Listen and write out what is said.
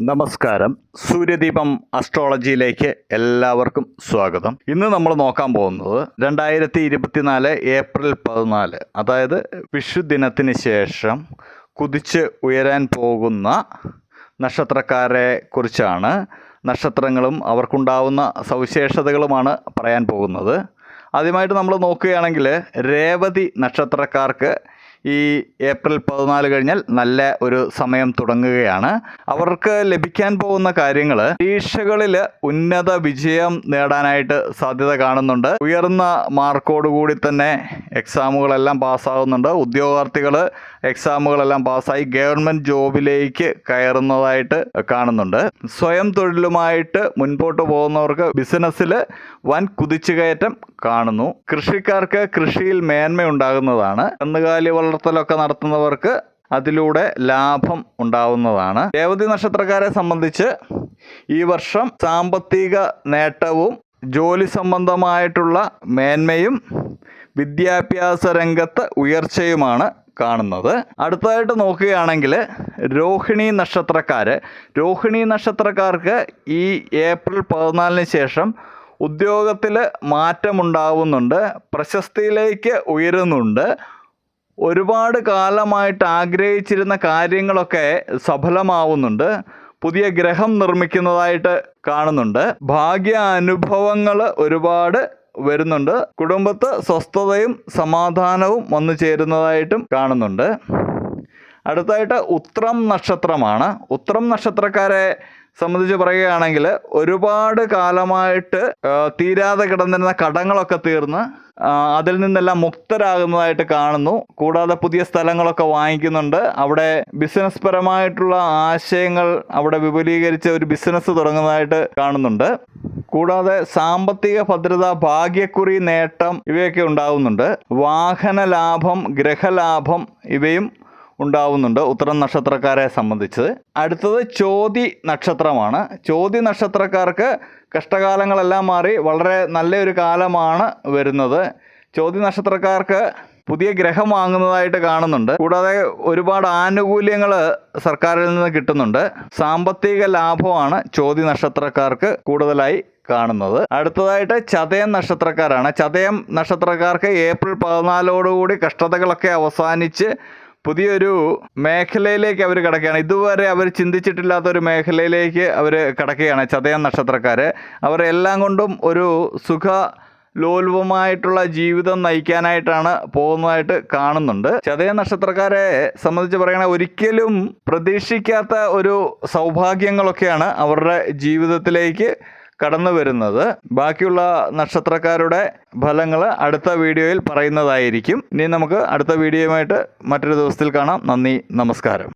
നമസ്കാരം. സൂര്യദീപം അസ്ട്രോളജിയിലേക്ക് എല്ലാവർക്കും സ്വാഗതം. ഇന്ന് നമ്മൾ നോക്കാൻ പോകുന്നത് രണ്ടായിരത്തി ഇരുപത്തിനാല് ഏപ്രിൽ പതിനാല് അതായത് വിഷുദിനത്തിന് ശേഷം കുതിച്ച് ഉയരാൻ പോകുന്ന നക്ഷത്രക്കാരെ കുറിച്ചാണ് നക്ഷത്രങ്ങളും അവർക്കുണ്ടാവുന്ന സവിശേഷതകളുമാണ് പറയാൻ പോകുന്നത്. ആദ്യമായിട്ട് നമ്മൾ നോക്കുകയാണെങ്കിൽ രേവതി നക്ഷത്രക്കാർക്ക് ഈ ഏപ്രിൽ പതിനാല് കഴിഞ്ഞാൽ നല്ല ഒരു സമയം തുടങ്ങുകയാണ്. അവർക്ക് ലഭിക്കാൻ പോകുന്ന കാര്യങ്ങൾ പരീക്ഷകളിൽ ഉന്നത വിജയം നേടാനായിട്ട് സാധ്യത കാണുന്നുണ്ട്. ഉയർന്ന മാർക്കോട് കൂടി തന്നെ എക്സാമുകളെല്ലാം പാസ്സാകുന്നുണ്ട്. ഉദ്യോഗാർത്ഥികൾ എക്സാമുകളെല്ലാം പാസ്സായി ഗവൺമെന്റ് ജോബിലേക്ക് കയറുന്നതായിട്ട് കാണുന്നുണ്ട്. സ്വയം തൊഴിലുമായിട്ട് മുൻപോട്ട് പോകുന്നവർക്ക് ബിസിനസ്സിൽ വൻ കുതിച്ചുകയറ്റം കാണുന്നു. കൃഷിക്കാർക്ക് കൃഷിയിൽ മേന്മ ഉണ്ടാകുന്നതാണ് കന്നുകാലി വളർത്തലൊക്കെ നടത്തുന്നവർക്ക് അതിലൂടെ ലാഭം ഉണ്ടാവുന്നതാണ്. രേവതി നക്ഷത്രക്കാരെ സംബന്ധിച്ച് ഈ വർഷം സാമ്പത്തിക നേട്ടവും ജോലി സംബന്ധമായിട്ടുള്ള മേന്മയും വിദ്യാഭ്യാസ രംഗത്ത് ഉയർച്ചയുമാണ് കാണുന്നത്. അടുത്തതായിട്ട് നോക്കുകയാണെങ്കിൽ രോഹിണി നക്ഷത്രക്കാർ രോഹിണി നക്ഷത്രക്കാർക്ക് ഈ ഏപ്രിൽ പതിനാലിന് ശേഷം ഉദ്യോഗത്തിൽ മാറ്റമുണ്ടാവുന്നുണ്ട്. പ്രശസ്തിയിലേക്ക് ഉയരുന്നുണ്ട്. ഒരുപാട് കാലമായിട്ട് ആഗ്രഹിച്ചിരുന്ന കാര്യങ്ങളൊക്കെ സഫലമാവുന്നുണ്ട്. പുതിയ ഗ്രഹം നിർമ്മിക്കുന്നതായിട്ട് കാണുന്നുണ്ട്. ഭാഗ്യ അനുഭവങ്ങൾ ഒരുപാട് വരുന്നുണ്ട്. കുടുംബത്ത് സ്വസ്ഥതയും സമാധാനവും വന്നു ചേരുന്നതായിട്ടും കാണുന്നുണ്ട്. അടുത്തായിട്ട് ഉത്രം നക്ഷത്രമാണ്. ഉത്രം നക്ഷത്രക്കാരെ സംബന്ധിച്ച് പറയുകയാണെങ്കിൽ ഒരുപാട് കാലമായിട്ട് തീരാതെ കിടന്നിരുന്ന കടങ്ങളൊക്കെ തീർന്ന് അതിൽ നിന്നെല്ലാം മുക്തരാകുന്നതായിട്ട് കാണുന്നു. കൂടാതെ പുതിയ സ്ഥലങ്ങളൊക്കെ വാങ്ങിക്കുന്നുണ്ട്. അവിടെ ബിസിനസ് പരമായിട്ടുള്ള ആശയങ്ങൾ അവിടെ വിപുലീകരിച്ച് ഒരു ബിസിനസ് തുടങ്ങുന്നതായിട്ട് കാണുന്നുണ്ട്. കൂടാതെ സാമ്പത്തിക ഭദ്രത ഭാഗ്യക്കുറി നേട്ടം ഇവയൊക്കെ ഉണ്ടാകുന്നുണ്ട്. വാഹന ലാഭം ഗ്രഹലാഭം ഇവയും ഉണ്ടാവുന്നുണ്ട് ഉത്തരം നക്ഷത്രക്കാരെ സംബന്ധിച്ച്. അടുത്തത് ചോതി നക്ഷത്രമാണ്. ചോതി നക്ഷത്രക്കാർക്ക് കഷ്ടകാലങ്ങളെല്ലാം മാറി വളരെ നല്ലൊരു കാലമാണ് വരുന്നത്. ചോതി നക്ഷത്രക്കാർക്ക് പുതിയ ഗ്രഹം വാങ്ങുന്നതായിട്ട് കാണുന്നുണ്ട്. കൂടാതെ ഒരുപാട് ആനുകൂല്യങ്ങൾ സർക്കാരിൽ നിന്ന് കിട്ടുന്നുണ്ട്. സാമ്പത്തിക ലാഭമാണ് ചോതി നക്ഷത്രക്കാർക്ക് കൂടുതലായി കാണുന്നത്. അടുത്തതായിട്ട് ചതയം നക്ഷത്രക്കാരാണ്. ചതയം നക്ഷത്രക്കാർക്ക് ഏപ്രിൽ പതിനാലോടുകൂടി കഷ്ടതകളൊക്കെ അവസാനിച്ച് പുതിയൊരു മേഖലയിലേക്ക് അവർ കിടക്കുകയാണ്. ഇതുവരെ അവർ ചിന്തിച്ചിട്ടില്ലാത്ത ഒരു മേഖലയിലേക്ക് അവർ കിടക്കുകയാണ് ചതയം നക്ഷത്രക്കാർ അവർ എല്ലാം കൊണ്ടും ഒരു സുഖ ലോലുപമായിട്ടുള്ള ജീവിതം നയിക്കാനായിട്ടാണ് പോകുന്നതായിട്ട് കാണുന്നുണ്ട്. ചതയ നക്ഷത്രക്കാരെ സംബന്ധിച്ച് പറയണ ഒരിക്കലും പ്രതീക്ഷിക്കാത്ത ഒരു സൗഭാഗ്യങ്ങളൊക്കെയാണ് അവരുടെ ജീവിതത്തിലേക്ക് കടന്നു വരുന്നത്. ബാക്കിയുള്ള നക്ഷത്രക്കാരുടെ ഫലങ്ങൾ അടുത്ത വീഡിയോയിൽ പറയുന്നതായിരിക്കും. ഇനി നമുക്ക് അടുത്ത വീഡിയോയുമായിട്ട് മറ്റൊരു ദിവസത്തിൽ കാണാം. നന്ദി നമസ്കാരം.